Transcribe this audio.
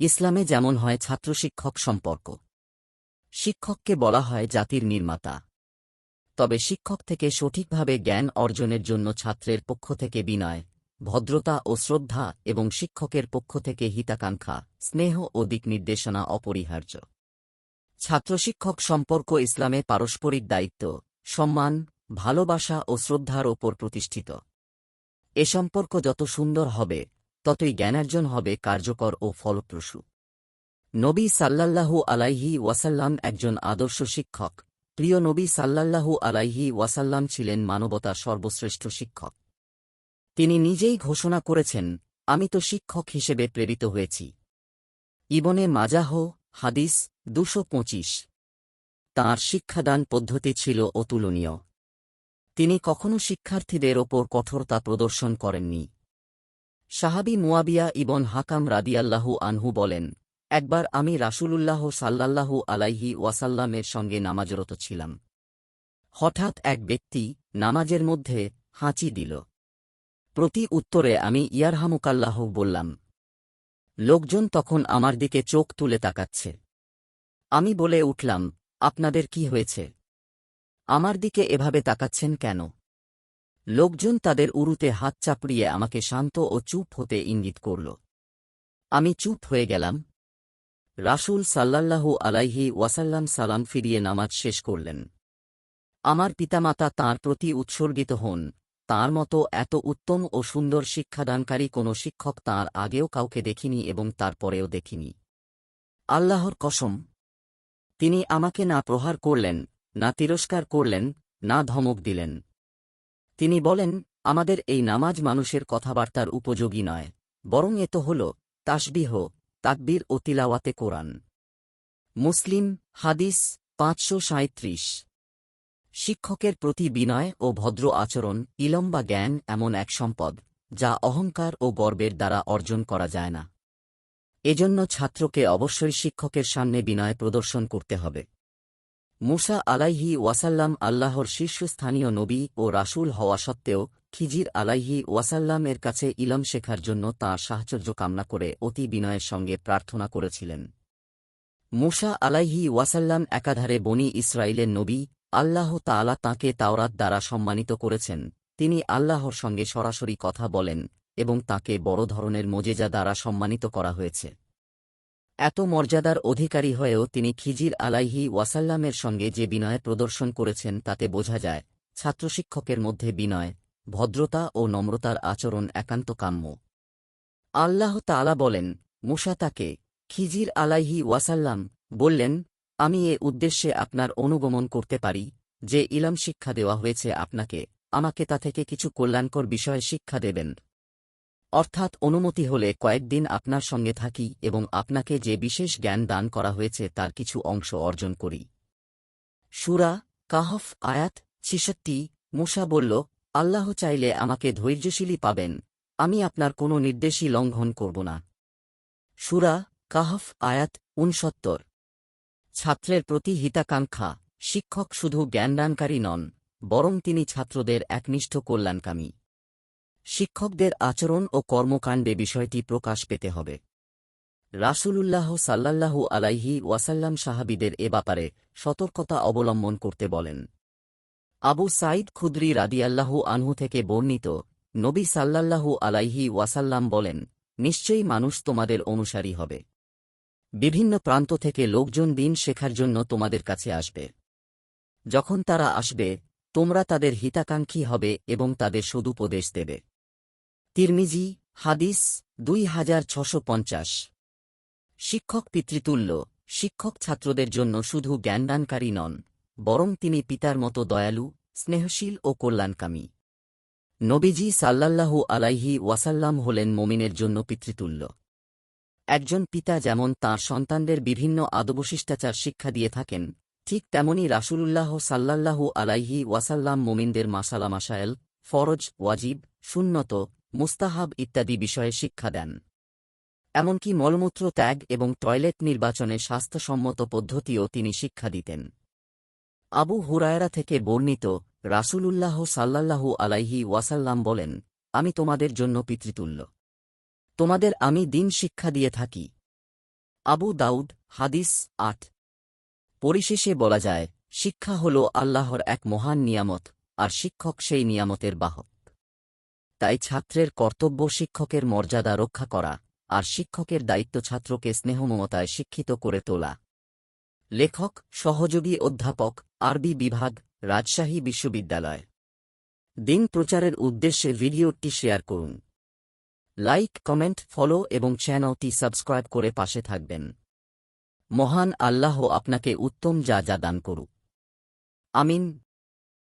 ইসলামে যেমন হয় ছাত্র শিক্ষক সম্পর্ক। শিক্ষককে বলা হয় জাতির নির্মাতা। তবে শিক্ষক থেকে সঠিকভাবে জ্ঞান অর্জনের জন্য ছাত্রের পক্ষ থেকে বিনয়, ভদ্রতা ও শ্রদ্ধা এবং শিক্ষকের পক্ষ থেকে হিতাকাঙ্ক্ষা, স্নেহ ও দিক নির্দেশনা অপরিহার্য। ছাত্র শিক্ষক সম্পর্ক ইসলামে পারস্পরিক দায়িত্ব, সম্মান, ভালোবাসা ও শ্রদ্ধার ওপর প্রতিষ্ঠিত। এ সম্পর্ক যত সুন্দর হবে ততই জ্ঞানার্জন হবে কার্যকর ও ফলপ্রসূ। নবী সাল্লাল্লাহু আলাইহি ওয়াসাল্লাম একজন আদর্শ শিক্ষক। প্রিয় নবী সাল্লাল্লাহু আলাইহি ওয়াসাল্লাম ছিলেন মানবতার সর্বশ্রেষ্ঠ শিক্ষক। তিনি নিজেই ঘোষণা করেছেন, আমি তো শিক্ষক হিসেবে প্রেরিত হয়েছি। ইবনে মাজাহ, হাদিস দুশো পঁচিশ। তাঁর শিক্ষাদান পদ্ধতি ছিল অতুলনীয়। তিনি কখনো শিক্ষার্থীদের ওপর কঠোরতা প্রদর্শন করেননি। সাহাবি মুয়াবিয়া ইবন হাকাম রাদিয়াল্লাহু আনহু বলেন, একবার আমি রাসূলুল্লাহ সাল্লাল্লাহু আলাইহি ওয়াসাল্লামের সঙ্গে নামাজরত ছিলাম। হঠাৎ এক ব্যক্তি নামাজের মধ্যে হাঁচি দিল। প্রতি উত্তরে আমি ইয়ারহামুকাল্লাহ বললাম, লোকজন তখন আমার দিকে চোখ তুলে তাকাচ্ছে। আমি বলে উঠলাম, আপনাদের কি হয়েছে? আমার দিকে এভাবে তাকাচ্ছেন কেন? লোকজন তাদের উরুতে হাত চাপড়িয়ে আমাকে শান্ত ও চুপ হতে ইঙ্গিত করল। আমি চুপ হয়ে গেলাম। রাসূল সাল্লাল্লাহু আলাইহি ওয়াসাল্লাম সালাম ফিরিয়ে নামাজ শেষ করলেন। আমার পিতামাতা তাঁর প্রতি উৎসর্গিত হন। তাঁর মতো এত উত্তম ও সুন্দর শিক্ষাদানকারী কোনো শিক্ষক তাঁর আগেও কাউকে দেখিনি এবং তারপরেও দেখিনি। আল্লাহর কসম, তিনি আমাকে না প্রহার করলেন, না তিরস্কার করলেন, না ধমক দিলেন। তিনি বলেন, আমাদের এই নামাজ মানুষের কথাবার্তার উপযোগী নয়, বরং এ তো হল তাসবিহ, তাকবির ও তিলাওয়াতে কোরআন। মুসলিম, হাদিস, পাঁচশো সাঁত্রিশ শিক্ষকের প্রতি বিনয় ও ভদ্র আচরণ ইলম বা জ্ঞান এমন এক সম্পদ, যা অহংকার ও গর্বের দ্বারা অর্জন করা যায় না। এজন্য ছাত্রকে অবশ্যই শিক্ষকের সামনে বিনয় প্রদর্শন করতে হবে। মুসা আলাইহি ওয়াসাল্লাম আল্লাহর শীর্ষস্থানীয় নবী ও রাসূল হওয়া সত্ত্বেও, খিজির আলাইহি ওয়াসাল্লামের কাছে ইলম শেখার জন্য তাঁর সাহচর্য কামনা করে অতি বিনয়ের সঙ্গে প্রার্থনা করেছিলেন। মুসা আলাইহি ওয়াসাল্লাম একাধারে বনি ইসরায়েলের নবী, আল্লাহ তাআলা তাঁকে তাওরাত দ্বারা সম্মানিত করেছেন। তিনি আল্লাহর সঙ্গে সরাসরি কথা বলেন এবং তাকে বড় ধরনের মোজেজা দ্বারা সম্মানিত করা হয়েছে। এত মর্যাদার অধিকারী হয়েও তিনি খিজির আলাইহি ওয়াসাল্লামের সঙ্গে যে বিনয় প্রদর্শন করেছেন তাতে বোঝা যায়, ছাত্রশিক্ষকের মধ্যে বিনয়, ভদ্রতা ও নম্রতার আচরণ একান্ত কাম্য। আল্লাহ তালা বলেন, মুসা তাকে খিজির আলাইহি ওয়াসাল্লাম বললেন, আমি এ উদ্দেশ্যে আপনার অনুগমন করতে পারি, যে ইলাম শিক্ষা দেওয়া হয়েছে আপনাকে, আমাকে তা থেকে কিছু কল্যাণকর বিষয়ে শিক্ষা দেবেন। অর্থাৎ অনুমতি হলে কয়েকদিন আপনার সঙ্গে থাকি এবং আপনাকে যে বিশেষ জ্ঞান দান করা হয়েছে তার কিছু অংশ অর্জন করি। সুরা কাহফ আয়াত ছিষট্টি, মুসা বলল, আল্লাহ চাইলে আমাকে ধৈর্যশীলী পাবেন, আমি আপনার কোনো নির্দেশই লঙ্ঘন করব না। সুরা কাহফ আয়াত উনসত্তর ছাত্রের প্রতি হিতাকাঙ্ক্ষা, শিক্ষক শুধু জ্ঞানদানকারী নন, বরং তিনি ছাত্রদের একনিষ্ঠ কল্যাণকামী। শিক্ষকদের আচরণ ও কর্মকাণ্ডে বিষয়টি প্রকাশ পেতে হবে। রাসূলুল্লাহ সাল্লাল্লাহু আলাইহি ওয়াসাল্লাম সাহাবিদের এ ব্যাপারে সতর্কতা অবলম্বন করতে বলেন। আবু সাইদ খুদ্রি রাদিয়াল্লাহু আনহু থেকে বর্ণিত নবী সাল্লাল্লাহু আলাইহি ওয়াসাল্লাম বলেন, নিশ্চয়ই মানুষ তোমাদের অনুসারী হবে। বিভিন্ন প্রান্ত থেকে লোকজন দিন শেখার জন্য তোমাদের কাছে আসবে। যখন তারা আসবে, তোমরা তাদের হিতাকাঙ্ক্ষী হবে এবং তাদের সদুপদেশ দেবে। তিরমিজি, হাদিস, দুই হাজার ছশো পঞ্চাশ। শিক্ষক পিতৃতুল্য, শিক্ষক ছাত্রদের জন্য শুধু জ্ঞানদানকারী নন, বরং তিনি পিতার মতো দয়ালু, স্নেহশীল ও কল্যাণকামী। নবীজি সাল্লাল্লাহু আলাইহি ওয়াসাল্লাম হলেন মমিনের জন্য পিতৃতুল্য। একজন পিতা যেমন তাঁর সন্তানদের বিভিন্ন আদবশিষ্টাচার শিক্ষা দিয়ে থাকেন, ঠিক তেমনি রাসূলুল্লাহ সাল্লাল্লাহু আলাইহি ওয়াসাল্লাম মোমিনদের মাসালা মাসায়েল, ফরজ, ওয়াজিব, সুন্নত মুস্তাহাব ইত্যাদি বিষয়ে শিক্ষা দেন। এমনকি মলমূত্র ত্যাগ এবং টয়লেট নির্বাচনে স্বাস্থ্যসম্মত পদ্ধতিও তিনি শিক্ষা দিতেন। আবু হুরায়রা থেকে বর্ণিত রাসূলুল্লাহ সাল্লাল্লাহু আলাইহি ওয়াসাল্লাম বলেন, আমি তোমাদের জন্য পিতৃতুল্য। তোমাদের আমি দিন শিক্ষা দিয়ে থাকি। আবু দাউদ, হাদিস আট। পরিশেষে বলা যায়, শিক্ষা হল আল্লাহর এক মহান নিয়ামত, আর শিক্ষক সেই নিয়ামতের বাহক। তাই ছাত্রের কর্তব্য শিক্ষকের মর্যাদা রক্ষা করা আর শিক্ষকের দায়িত্ব ছাত্রকে স্নেহমমতায় শিক্ষিত করে তোলা। লেখক, সহযোগী অধ্যাপক, আরবি বিভাগ, রাজশাহী বিশ্ববিদ্যালয়। দিন প্রচারের উদ্দেশ্যে ভিডিওটি শেয়ার করুন। লাইক, কমেন্ট, ফলো এবং চ্যানেলটি সাবস্ক্রাইব করে পাশে থাকবেন। মহান আল্লাহ আপনাকে উত্তম যা যা দান করুক। আমিন।